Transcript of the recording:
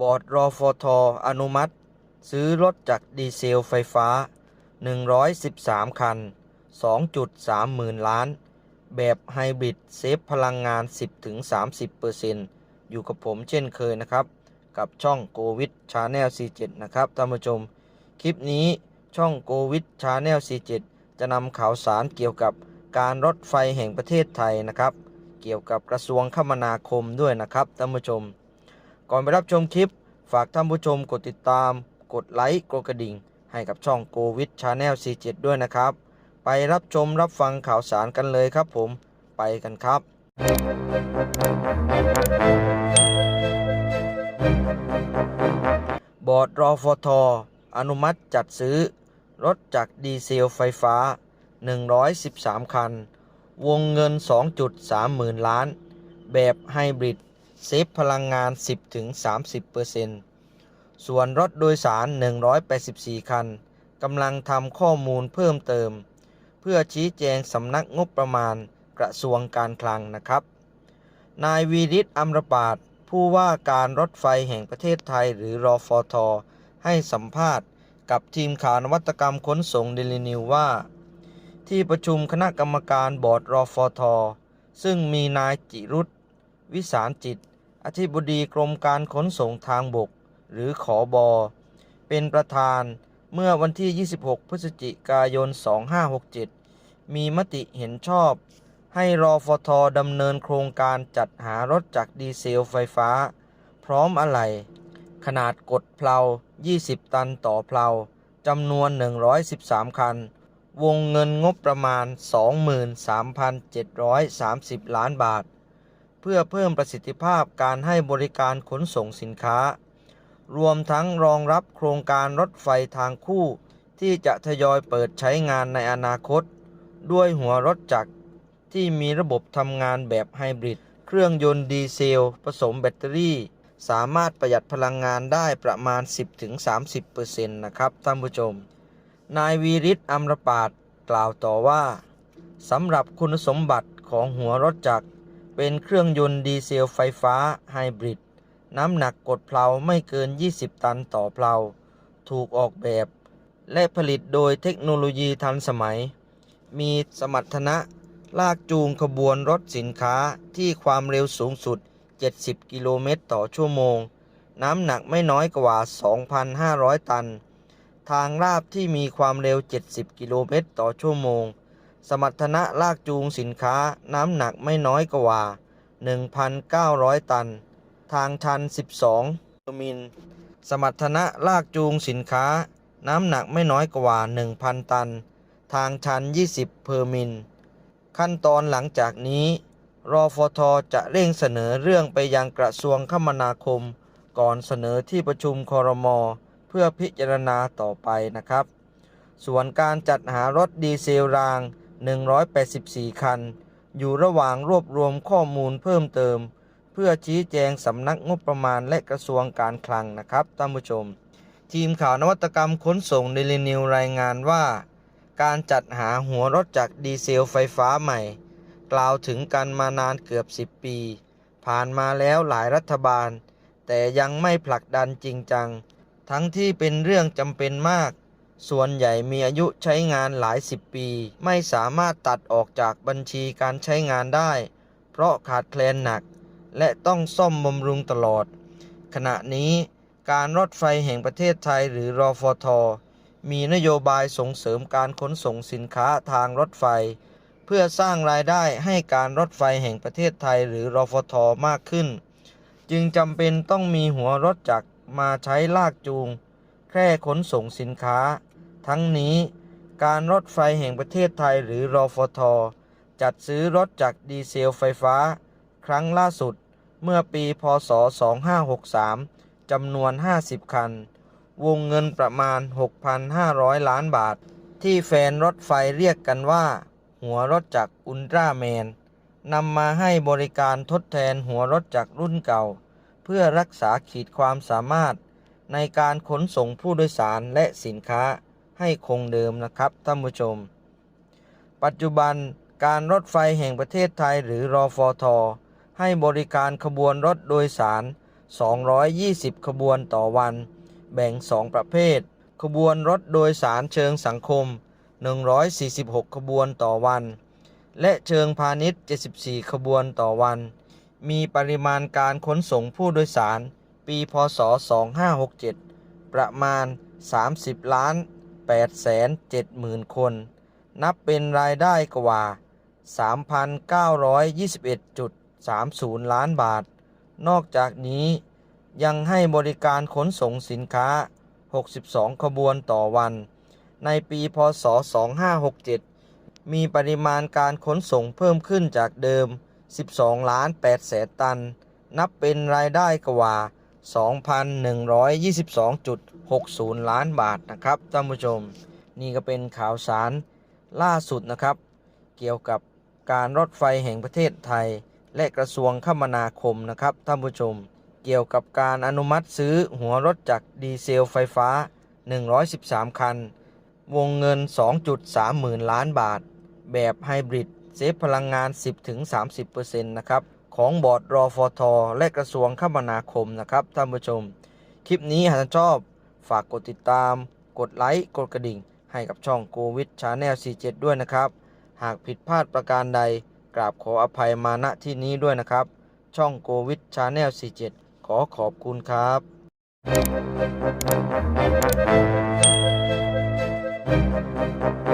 บอร์ดรอฟทออนุมัติ ซื้อรถจากดีเซลไฟฟ้า 113 คัน 2.3 หมื่นล้าน แบบไฮบริดเซฟพลังงาน 10-30%อยู่กับผมเช่นเคยนะครับ กับช่องโกวิดชาแนล C7 นะครับท่านผู้ชม คลิปนี้ช่องโกวิดชาแนล C7 จะนำข่าวสารเกี่ยวกับการรถไฟแห่งประเทศไทยนะครับ เกี่ยวกับกระทรวงคมนาคมด้วยนะครับท่านผู้ชม ก่อนไปรับชมคลิป ฝากท่านผู้ชมกดติดตาม กดไลค์ กดกระดิ่ง ให้กับช่องโกวิดชาแนล C7 ด้วยนะครับ ไปรับชมรับฟังข่าวสารกันเลยครับผมไปกันครับ บอร์ดรอฟทออนุมัติจัดซื้อ รถจากดีเซลไฟฟ้า 113 คัน วงเงิน 2.3 หมื่นล้าน แบบไฮบริด เซฟพลังงาน 10-30%ส่วนรถโดยสาร 184 คันกำลังทำข้อมูลเพิ่มเติม เพื่อชี้แจงสำนักงบประมาณกระทรวงการคลังนะครับ นายวีริศอัมรปาดผู้ว่าการรถไฟแห่งประเทศไทยหรือรอฟทให้สัมภาษณ์กับทีมข่าวนวัตกรรมขนส่งเดลินิวว่า ที่ประชุมคณะกรรมการบอร์ดรอฟทซึ่งมีนายจิรุต วิสารจิต อธิบดีกรมการขนส่งทางบก หรือขอบอ เป็นประธานเมื่อวันที่ 26 พฤศจิกายน 2567 มีมติเห็นชอบ ให้รอฟทดำเนินโครงการจัดหารถจักรดีเซลไฟฟ้า พร้อมอะไหล่ขนาดกดเพลา 20 ตันต่อเพลาจำนวน 113 คัน วงเงินงบประมาณ 23,730 ล้านบาท เพื่อเพิ่มประสิทธิภาพการให้บริการขนส่งสินค้า รวมทั้งรองรับโครงการรถไฟทางคู่ ที่จะทยอยเปิดใช้งานในอนาคต ด้วยหัวรถจักรที่มีระบบทำงานแบบไฮบริด เครื่องยนต์ดีเซล ผสมแบตเตอรี่ สามารถประหยัดพลังงานได้ประมาณ 10-30%นะครับท่านผู้ชม นายวีริศอัมรปาดกล่าวต่อว่าสำหรับคุณสมบัติของหัวรถจักร เป็นเครื่องยนต์ดีเซลไฟฟ้าไฮบริด น้ำหนักกดเพลาไม่เกิน 20 ตันต่อเพลา ถูกออกแบบ และผลิตโดยเทคโนโลยีทันสมัย มีสมรรถนะลากจูงขบวนรถสินค้าที่ความเร็วสูงสุด 70 กิโลเมตรต่อชั่วโมง น้ำหนักไม่น้อยกว่า 2,500 ตัน ทางราบที่มีความเร็ว 70 กิโลเมตรต่อชั่วโมง สมรรถนะลากจูงสินค้าน้ำหนักไม่น้อยกว่า 1,900 ตัน ทางชัน 12มิลสมรรถนะลากจูงสินค้า น้ำหนักไม่น้อยกว่า 1,000 ตัน ทางชัน 20 เพอร์มิล ขั้นตอนหลังจากนี้รอฟทจะเร่งเสนอเรื่องไปยังกระทรวงคมนาคม ก่อนเสนอที่ประชุมคอรมอเพื่อพิจารณาต่อไปนะครับ ส่วนการจัดหารถดีเซลราง 184 คัน อยู่ระหว่างรวบรวมข้อมูลเพิ่มเติม เพื่อชี้แจงสำนักงบประมาณและกระทรวงการคลังนะครับท่านผู้ชม ทีมข่าวนวัตกรรมขนส่งเดลินิวรายงานว่า การจัดหาหัวรถจักรดีเซลไฟฟ้าใหม่ กล่าวถึงกันมานานเกือบ 10 ปี ผ่านมาแล้วหลายรัฐบาล แต่ยังไม่ผลักดันจริงจัง ทั้งที่เป็นเรื่องจำเป็นมาก ส่วนใหญ่มีอายุใช้งานหลายสิบปี ไม่สามารถตัดออกจากบัญชีการใช้งานได้ เพราะขาดแคลนหนัก และต้องซ่อมบำรุงตลอด ขณะนี้การรถไฟแห่งประเทศไทยหรือรอฟท มีนโยบายส่งเสริมการขนส่งสินค้าทางรถไฟ เพื่อสร้างรายได้ให้การรถไฟแห่งประเทศไทยหรือรอฟท มากขึ้น จึงจำเป็นต้องมีหัวรถจักรมาใช้ลากจูง แค่ขนส่งสินค้า ทั้งนี้ การรถไฟแห่งประเทศไทยหรือรอฟท จัดซื้อรถจักดีเซลไฟฟ้า ครั้งล่าสุดเมื่อปีพศ 2563 จำนวน 50 คัน วงเงินประมาณ 6,500 ล้านบาท ที่แฟนรถไฟเรียกกันว่า หัวรถจักรอุลตร้าแมนนำมาให้บริการทดแทนหัวรถจักรรุ่นเก่า เพื่อรักษาขีดความสามารถในการขนส่งผู้โดยสารและสินค้า ให้คงเดิมนะครับท่านผู้ชม ปัจจุบันการรถไฟแห่งประเทศไทยหรือรอฟทให้บริการขบวนรถโดยสาร 220 ขบวนต่อวัน แบ่ง 2 ประเภท ขบวนรถโดยสารเชิงสังคม 146 ขบวนต่อวัน และเชิงพาณิชย์ 74 ขบวนต่อวัน มีปริมาณการขนส่งผู้โดยสาร ปีพศ 2567 ประมาณ 30 ล้าน 8แสน7หมื่นคน นับเป็นรายได้กว่า 3,921.30 ล้านบาท นอกจากนี้ยังให้บริการขนส่งสินค้า 62 ขบวนต่อวัน ในปีพศ 2567 มีปริมาณการขนส่งเพิ่มขึ้นจากเดิม 12 ล้าน8แสนตัน นับเป็นรายได้กว่า 60 ล้านบาทนะครับท่านผู้ชม นี่ก็เป็นข่าวสารล่าสุดนะครับ เกี่ยวกับการรถไฟแห่งประเทศไทย และกระทรวงคมนาคมนะครับท่านผู้ชม เกี่ยวกับการอนุมัติซื้อหัวรถจักดีเซลไฟฟ้า 113 คัน วงเงิน 2.3หมื่นล้านบาท แบบไฮบริดเซฟพลังงาน 10-30%นะครับของบอร์ดรอฟทและกระทรวงคมนาคมนะครับท่านผู้ชม คลิปนี้หากท่านชอบ ฝากกดติดตาม กดไลค์ กดกระดิ่ง ให้กับช่องโกวิดชาแนล47 ด้วยนะครับ หากผิดพลาดประการใด กราบขออภัยมาณที่นี้ด้วยนะครับ ช่องโกวิดชาแนล47 ขอขอบคุณครับเ